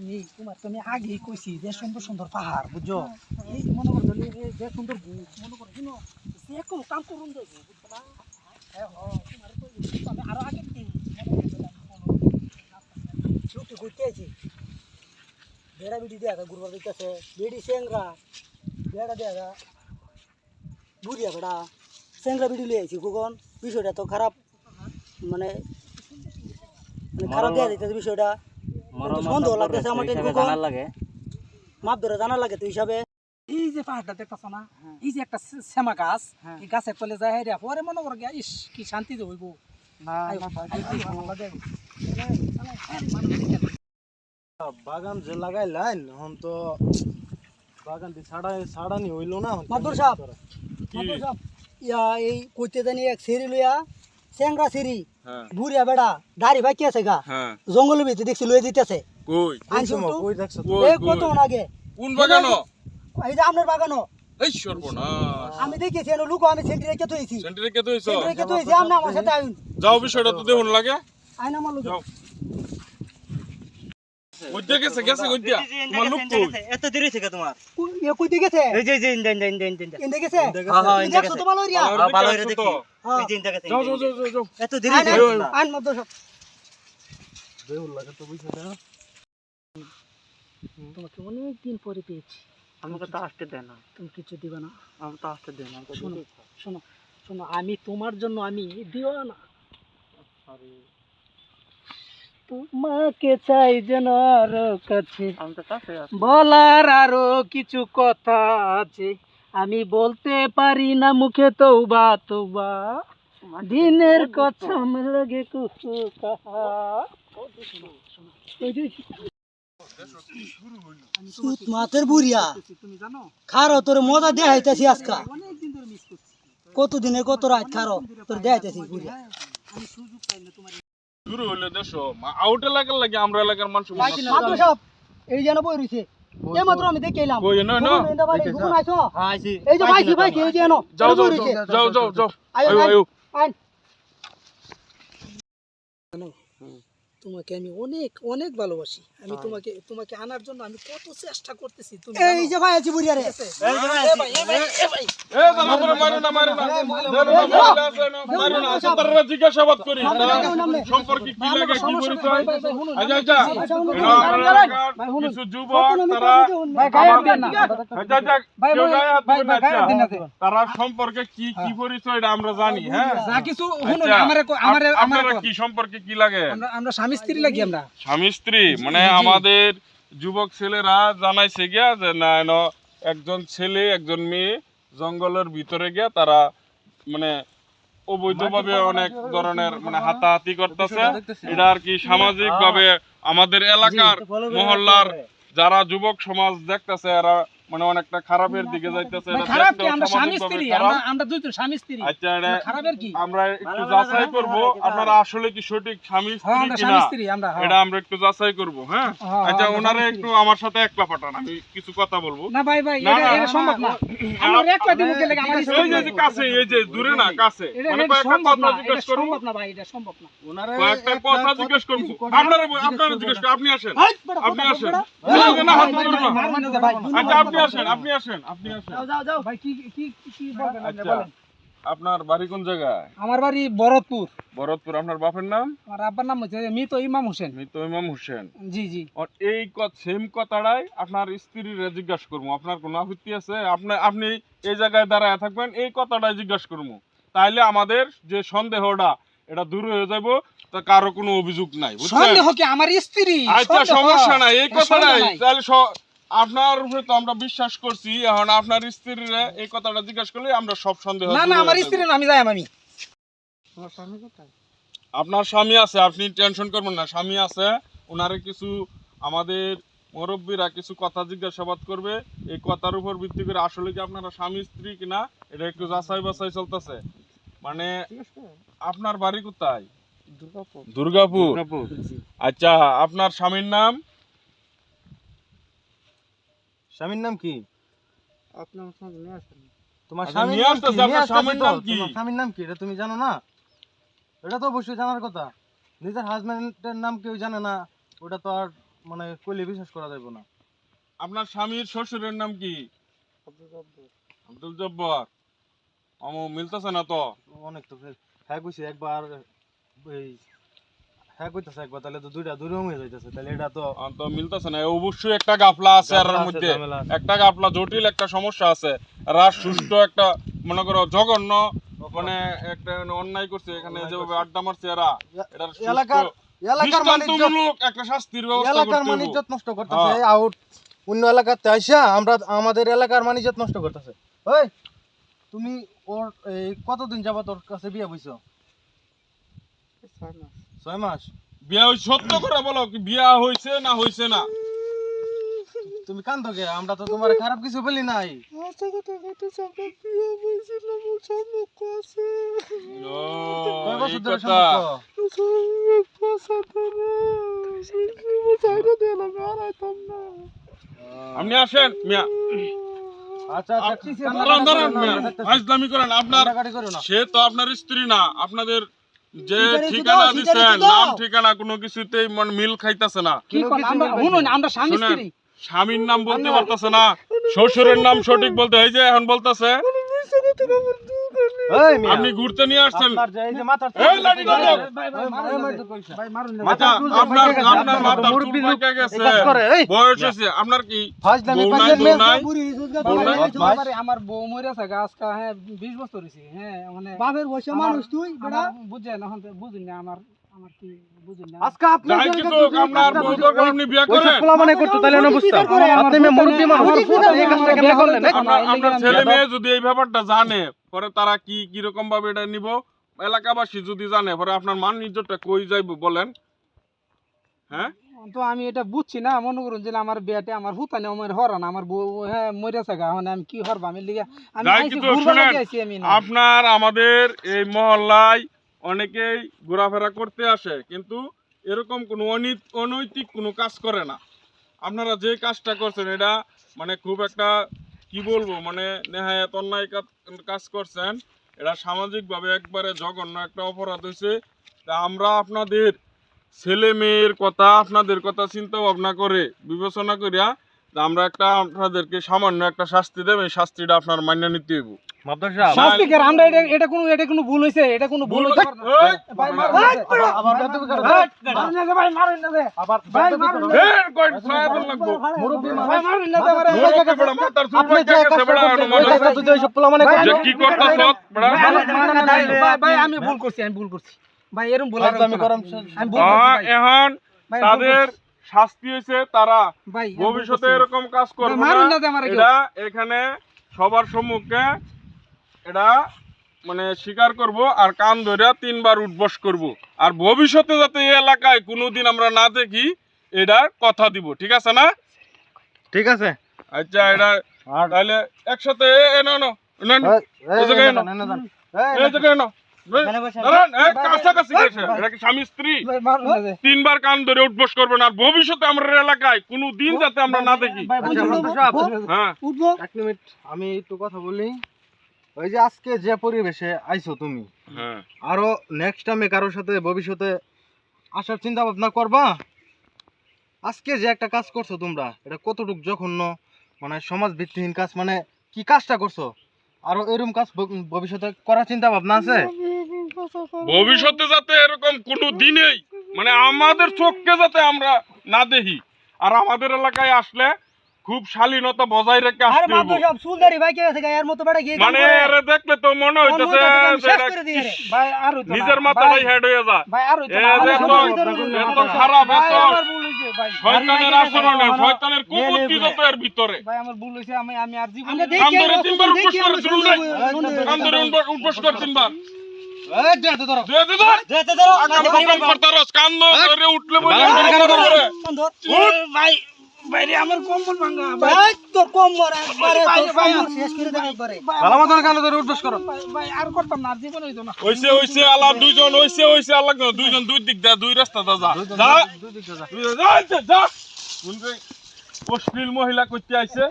তুমি তোমার তুমি আগেই কইছি যে সুন্দর সুন্দর পাহাড় বুঝছ? এই মনে করো যে সুন্দর মনে করো শুনো যে কোনো কাম করুন দেবো বুঝছ না? হ্যাঁ হ্যাঁ তোমার তো আমি আরও আগে ছুটি ঘুরতে আছি। বেড়া বিড়ি দেখা ঘুরবার দিতেছে বেড়ি সেংরা বেড়া দেখা বুড়িয়া বেড়া সেংরা লিয়ে বিষয়টা তো খারাপ মানে মানে খারাপ দেওয়া দিতেছে বিষয়টা। সন্দেহ লাগতেছে আমার টেন জানার লাগে মাপ ধরে জানা লাগে তো হিসাবে এই যে পাহাড়টা দেখতেছ না এই যে একটা সে- শ্যামা গাছ এই গাছের তলে যায় হেরিয়া পরে মনে করো গিয়া, ইস কি শান্তি যে হইব আইও, আইও, কি ভালো লাগে। বাগান যে লাগাইলেন এখন তো বাগান দিয়ে ছাড়া ছাড়ানি হইল না এখন মাদুর সাহেব মাদুর সাহেব, ইয়া এই কইতে জানি এক সিঁড়ি লইয়া চেংরা সিঁড়ি হ্যাঁ বুড়িয়া বেড়া দাড়ি বাকি আছে গা। হ্যাঁ। জঙ্গলের ভিতরে দেখছি লয়ে দিতেছে কই? আনছো কই দেখছ এই? কত আগে। কোন বাগানো? এই যে আমনের বাগানো। এই সর্বনাশ। আমি দেখেছি এনে লুকো আমি সেন্টারে রেখে তুইছি সেন্টারে কে তুইছো সেন্টি রেখে তুইছি আপনি আমার সাথে আইন। যাও বিষয়টা তো দেখুন লাগে। আইন আমার লুকো যাও। কইতে গেছে? গেছে কইতে তোমার লোক কই? এত দেরি থেকে তোমার। ইয়ে কই দিকেছে এই যে এই যে ইন্দা ইন্দা ইন্দা ইন্দা ইন্দা। ইন দেখেছে হ্যাঁ, হ্যাঁ, ইন দেখছ তো ভালো রিয়া হ্যাঁ, ভালো দেখে দেখি। হ্যাঁ। এই যে ইন্দা গেছে যাও যাও যাও যাও যাও। এত দেরি থেকে আইন, আইন মত সব বেহুল লাগে তো বিষয়টা তোমাকে অনেক দিন পরে পেয়েছি। আমাকে তো আসতে দেয় না। তুমি কিছু দিবে না। আমাকে তো আসতে দেয় না আমাকে শোনো শোনো শোনো আমি তোমার জন্য আমি দিও না। তোমাকে চাই যেন আরও কাছে। তো বলার আরও কিছু কথা আছে। আমি বলতে পারি না মুখে তৌবা তৌবা দিনের কসম লাগে কুসু কাহা। সুত মাতের বুড়িয়া। খারো তোর মজা দেখাইতেছি আজকা। অনেকদিন ধরে মিস করছি কতদিনে কত রাত খারো তোর দেখাইতেছি বুড়িয়া। শুরু হইল দেশো আউট এলাকার লাগে আমরা এলাকার মানুষ মাত্র সব এই যেন বই রইছে। এই মাত্র আমি দেখে এলাম। কই না না? হ্যাঁ আইছি। এই যে ভাইছি বাইছি এই যে যাও যাও যাও যাও যাও আয়ো, আয়ো আয়ো। তোমাকে আমি অনেক অনেক ভালোবাসি আমি তোমাকে তোমাকে আনার জন্য আমি কত চেষ্টা করতেছি তুমি এই যে ভাই আছি বুড়িয়া রে এ দাদা বড় মারো না মারো না মারো না মারো না মারো না আচ্ছা তারা জিজ্ঞাসাবাদ করি সম্পর্কে কি লাগে কি পরিচয় আচ্ছা আচ্ছা কিছু যুবক তারা ভাই দেন না আচ্ছা আচ্ছা ভাই, ভাই, আচ্ছা। দিন না, সম্পর্কে কি কি পরিচয় আমরা জানি হ্যাঁ যা কিছু শুনুন আচ্ছা, আমারে আমারে আপনারা কি সম্পর্কে কি লাগে আমরা আমরা স্বামী স্ত্রী লাগি আমরা? স্বামী স্ত্রী মানে আমাদের যুবক ছেলেরা জানাইছে গিয়া যে না একজন ছেলে একজন মেয়ে জঙ্গলের ভিতরে গিয়া তারা মানে অবৈধভাবে অনেক ধরনের মানে হাতাহাতি করতেছে। এটা আর কি সামাজিক ভাবে আমাদের এলাকার মহল্লার যারা যুবক সমাজ দেখতেছে এরা মানে অনেকটা খারাপের দিকে যাইতেছে এটা খারাপ কি আমরা স্বামী স্ত্রী। আমরা আমরা দুইজন স্বামী স্ত্রী আচ্ছা এটা খারাপের কি আমরা একটু যাচাই করব আপনারা আসলে কি সঠিক স্বামী হ্যাঁ স্ত্রী আমরা কিনা স্বামী স্ত্রী আমরা হ্যাঁ। এটা আমরা একটু যাচাই করব হ্যাঁ হ্যাঁ, আচ্ছা ওনারে একটু আমার সাথে একলা পাঠান আমি কিছু কথা বলব না ভাই ভাই এটা এটা সম্ভব না আমরা একলা দিব কে লাগে আমার এই যে যে কাছে এই যে দূরে না কাছে মানে কয়েকটা কথা জিজ্ঞেস করব সম্ভব না ভাই এটা সম্ভব না কয়েকটা কথা জিজ্ঞেস করব আপনারা আপনারা জিজ্ঞেস আপনি আসেন আপনি আসেন না, না, হাত ভাই, ধরবেন না। আচ্ছা আপনি আসেন আপনি আসেন আপনি আসেন। যাও যাও যাও। ভাই কি কি কি বলবেন আপনি? আচ্ছা বলেন। আপনার বাড়ি কোন জায়গায়? আমার বাড়ি ভরতপুর ভরতপুর আপনার বাপের নাম? আমার আব্বার নাম হচ্ছে মৃত ইমাম হোসেন। মৃত ইমাম হোসেন। জি জি। আর এই সেম কথাটাই আপনার স্ত্রীর জিজ্ঞাসা করব। আপনার কোনো আপত্তি আছে? আপনি আপনি এই জায়গায় দাঁড়ায় থাকবেন এই কথাটাই জিজ্ঞাসা করব। তাইলে আমাদের যে সন্দেহটা এটা দূর হয়ে যাব তা কারও কোনো অভিযোগ নাই সন্দেহ কি? আমার স্ত্রী? আচ্ছা সমস্যা নাই এই কথাটাই। তাহলে আপনার উপরে তো আমরা বিশ্বাস করছি এখন আপনার স্ত্রীর এই কথাটা জিজ্ঞাসা করলে আমরা সব সন্দেহ না না আমার। স্ত্রী না আমি যাই আমি। আপনার স্বামী আছে আপনি টেনশন করবেন না স্বামী আছে ওনারে কিছু আমাদের মুরব্বীরা কিছু কথা জিজ্ঞাসাবাদ করবে এই কথার উপর ভিত্তি করে আসলে কি আপনারা স্বামী স্ত্রী কিনা এটা একটু যাচাই বাছাই চলতেছে। মানে আপনার বাড়ি কোথায়? দুর্গাপুর? দুর্গাপুর। আচ্ছা আপনার স্বামীর নাম? স্বামীর নাম কি? তোমার আচ্ছা, নিয়ে নাম কি? স্বামীর নাম? তোমার স্বামীর নাম কি? এটা তুমি জানো না? এটা তো অবশ্যই জানার কথা। নিজের হাজবেন্ডের নাম কেউ জানে না। ওটা তো আর মানে কইলে বিশ্বাস করা যাবে না। আপনার স্বামীর শ্বশুরের নাম কি? আব্দুল জব্বার। আমু মিলতেছে না তো? অনেক তো হ্যাঁ কইছে একবার এই হ্যাঁ কইতাছে একবার তাহলে তো দুইটা দুই রকম হয়ে যাইতেছে তাহলে এটা তো তো মিলতেছে না অবশ্যই একটা গাফলা আছে আর মধ্যে। একটা গাফলা জটিল একটা সমস্যা আছে। রাস সুষ্ঠু একটা মনে করো জঘন্য মানে একটা অন্যায় করছে এখানে যেভাবে আড্ডা মারছে এরা। এ- এলাকার এলাকার মানিজ্য একটা শাস্তির ব্যবস্থা এলাকার করতে নষ্ট করতেছে আউট অন্য এলাকাতে আইসা আমরা আমাদের এলাকার মানিজ্যত নষ্ট করতেছে। ওই তুমি ওর এই কতদিন যাবত ওর কাছে বিয়ে বইছো ছয় মাস। বিয়া হই সত্য করে বলো কি বিয়া হইছে না হইছে না? তুমি কান্দো কে? আমরা তো তোমার খারাপ কিছু বলি নাই। সম্পর্ক? আপনি আসেন মিয়া। আচ্ছা আচ্ছা আপনার সে তো আপনার স্ত্রী না আপনাদের যে ঠিকানা দাও। নাম ঠিকানা কোনো কিছুতেই মানে মিল খাইতেছে না। কি আমরা স্বামী স্ত্রী। স্বামীর নাম বলতে পারতেছে না। শ্বশুরের নাম সঠিক বলতে এই যে এখন বলতেছে আপনি ঘুরতে নিয়ে আসছেন। আপনার গেছে, গেছে। কি? আমার বউ মরে আছে আজকে হ্যাঁ বিশ বছর হ্যাঁ মানে বাপের আমার- মানুষ তুই বেটা। আমার বুঝে না আমার আজকে আপনার যাই যে কিছু এলাকার দুজন আপনার বউ দরকার আপনি বিয়ে করেন। পোলাপানে করতো তাহলে না বুঝতাম। আপনি মেয়ে মুরব্বি মানুষ। এই কাজটা কেমনে করলেন, আপনার আমার- আপনার আমার ছেলে মেয়ে যদি এই ব্যাপারটা জানে পরে তারা কি কীরকম ভাবে এটা নিব? এলাকাবাসী যদি জানে পরে আপনার মান ইজ্জতটা কই যাইব বলেন। হ্যাঁ? তো আমি এটা বুঝছি না মনে করুন যে আমার বিয়াতে আমার হুতানে আমার হরান আমার বউ হ্যাঁ মরে গা এখন আমি কি হরবা? আমি লিগা। আপনার আমাদের এই মহল্লায় অনেকেই ঘোরাফেরা করতে আসে, কিন্তু এরকম কোনো অনি- অনৈতিক কোনো কাজ করে না। আপনারা যে কাজটা করছেন, এটা মানে খুব একটা, কি বলব মানে নেহায়াত অন্যায় কাজ- করছেন। এটা সামাজিকভাবে একবারে জঘন্য একটা অপরাধ হয়েছে। তা আমরা আপনাদের ছেলে মেয়ের কথা, আপনাদের কথা চিন্তা ভাবনা করে বিবেচনা করিয়া আমরা একটা আপনাদেরকে সামান্য একটা শাস্তি দেব এই শাস্তিটা আপনার মান্য নিতে হইব। মাদ্রাস শাস্তি আমরা এটা এটা কোনো এটা কোনো ভুল হইছে? এটা কোনো ভুল ভুল- হইছে? ভাই মারুন না যে। আবার- আবার বেয়াদবি করো। মারুন না যে ভাই মারুন না আবার ভাই বেয়াদবি না। এই, কই ফায়ার লাগবো। মুরব্বি ভাই মারুন না যে মুরব্বি বেড়া, মাথার চুল আপনি গেছে কাজটা অনুমান ওই কাজটা যদি ওইসব পোলাপানে যে কি করতেছ বেড়া? ভাই, ভাই, মারুন না, ভাই, ভাই, ভাই, আমি ভুল করছি আমি ভুল করছি। ভাই এরকম আমি ভুল করছি এখন তাদের। শাস্তি হয়েছে তারা ভবিষ্যতে এরকম কাজ করবে না। না। এটা এখানে সবার সম্মুখে এটা মানে স্বীকার করব আর কান ধরে তিনবার উঠবস করব। আর ভবিষ্যতে যাতে এই এলাকায় কোনোদিন আমরা না দেখি এটার কথা দিব ঠিক আছে না? ঠিক আছে। আচ্ছা এটা তাহলে একসাথে এ, এ, না, না, না, না, এই, এই, স্বামী স্ত্রী। তিনবার কান ধরে উঠবস করবেন আর ভবিষ্যতে আমরা এলাকায় কোনো দিন যাতে আমরা না দেখি। আচ্ছা, হ্যাঁ। উঠবো। এক মিনিট আমি একটু কথা বলি। ওই যে আজকে যে পরিবেশে আইছো তুমি হ্যাঁ। আরও নেক্সট টাইমে কারোর সাথে ভবিষ্যতে আসার চিন্তা ভাবনা করবা? আজকে যে একটা কাজ করছ তোমরা এটা কতটুকু জঘন্য মানে সমাজ ভিত্তিহীন কাজ মানে কি কাজটা করছ? আরও এরকম কাজ ভবিষ্যতে করার চিন্তা ভাবনা আছে? ভবিষ্যতে যাতে এরকম কোনো দিনেই মানে আমাদের চোখকে যাতে আমরা না দেখি আর আমাদের এলাকায় আসলে খুব শালীনতা বজায় রেখে আসতে বাপ সব চুলদারি ভাই কে আছে এর মতো বেটা গিয়ে মানে। দেখলে তো মনে হইতেছে। ভাই, আর নিজের মাথাটাই হেড হয়ে যায়। ভাই, আর এত খারাপ, এত- আমার ভুল হইছে, ভাই। শয়তানের আচরণে শয়তানের কুবুদ্ধি যত এর ভিতরে। ভাই, আমার ভুল হইছে, আমি আমি আর জীবনে- আমরা ধরে তিনবার উপোস করে ধরে তিনবার। দুইজন হইছে হইছে আলাপ না, দুইজন দুই দিক দা দুই রাস্তা দা যা। যা। অশ্লীল মহিলা করতে আইছে।